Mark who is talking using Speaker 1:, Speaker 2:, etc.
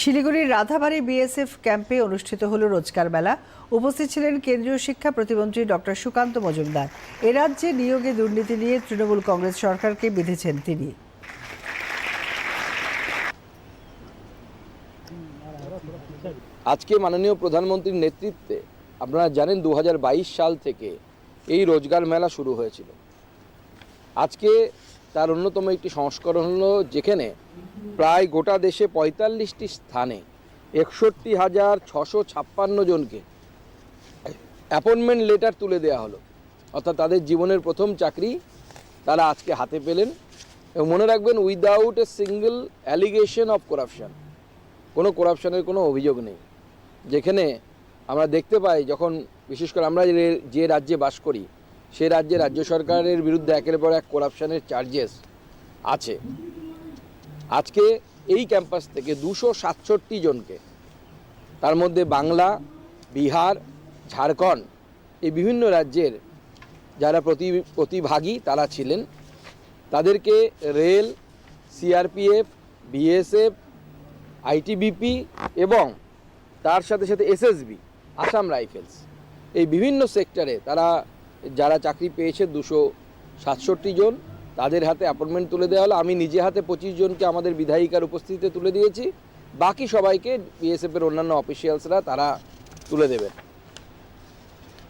Speaker 1: শিলিগুড়ির রাধাবাড়ি বিএসএফ ক্যাম্পে অনুষ্ঠিত হলো রোজকার মেলা। উপস্থিত ছিলেন কেন্দ্রীয় শিক্ষা প্রতিমন্ত্রী ডক্টর সুকান্ত মজুমদার। এ রাজ্যে নিয়োগে দুর্নীতি নিয়ে তৃণমূল কংগ্রেস সরকারকে বিঁধেছেন তিনি।
Speaker 2: আজকে মাননীয় প্রধানমন্ত্রীর নেতৃত্বে আপনারা জানেন দু হাজার বাইশ সাল থেকে এই রোজগার মেলা শুরু হয়েছিল। আজকে তার অন্যতম একটি সংস্করণ হলো যেখানে প্রায় গোটা দেশে পঁয়তাল্লিশটি স্থানে একষট্টি হাজার ছশো ছাপ্পান্ন জনকে অ্যাপয়েন্টমেন্ট লেটার তুলে দেওয়া হলো। অর্থাৎ তাদের জীবনের প্রথম চাকরি তারা আজকে হাতে পেলেন এবং মনে রাখবেন without a single allegation of corruption কোনো করাপশনের কোনো অভিযোগ নেই। যেখানে আমরা দেখতে পাই যখন বিশেষ করে আমরা যে- রাজ্যে বাস করি, সে রাজ্যে রাজ্য সরকারের বিরুদ্ধে একের পর এক করাপশনের চার্জেস আছে। আজকে এই ক্যাম্পাস থেকে দুশো সাতষট্টি জনকে, তার মধ্যে বাংলা, বিহার, ঝাড়খণ্ড, এই বিভিন্ন রাজ্যের যারা প্রতি, প্রতিভাগী তারা ছিলেন। তাদেরকে রেল, সিআরপিএফ, বিএসএফ, আইটিবিপি এবং তার সাথে সাথে এসএসবি, আসাম রাইফেলস, এই বিভিন্ন সেক্টরে তারা, যারা চাকরি পেয়েছে দুশো সাতষট্টি জন তাদের হাতে অ্যাপয়েন্টমেন্ট তুলে দেওয়া হলো। আমি নিজে হাতে পঁচিশ জনকে আমাদের বিধায়িকার উপস্থিতিতে তুলে দিয়েছি। বাকি সবাইকে বিএসএফের অন্যান্য অফিসিয়ালসরা তারা তুলে দেবেন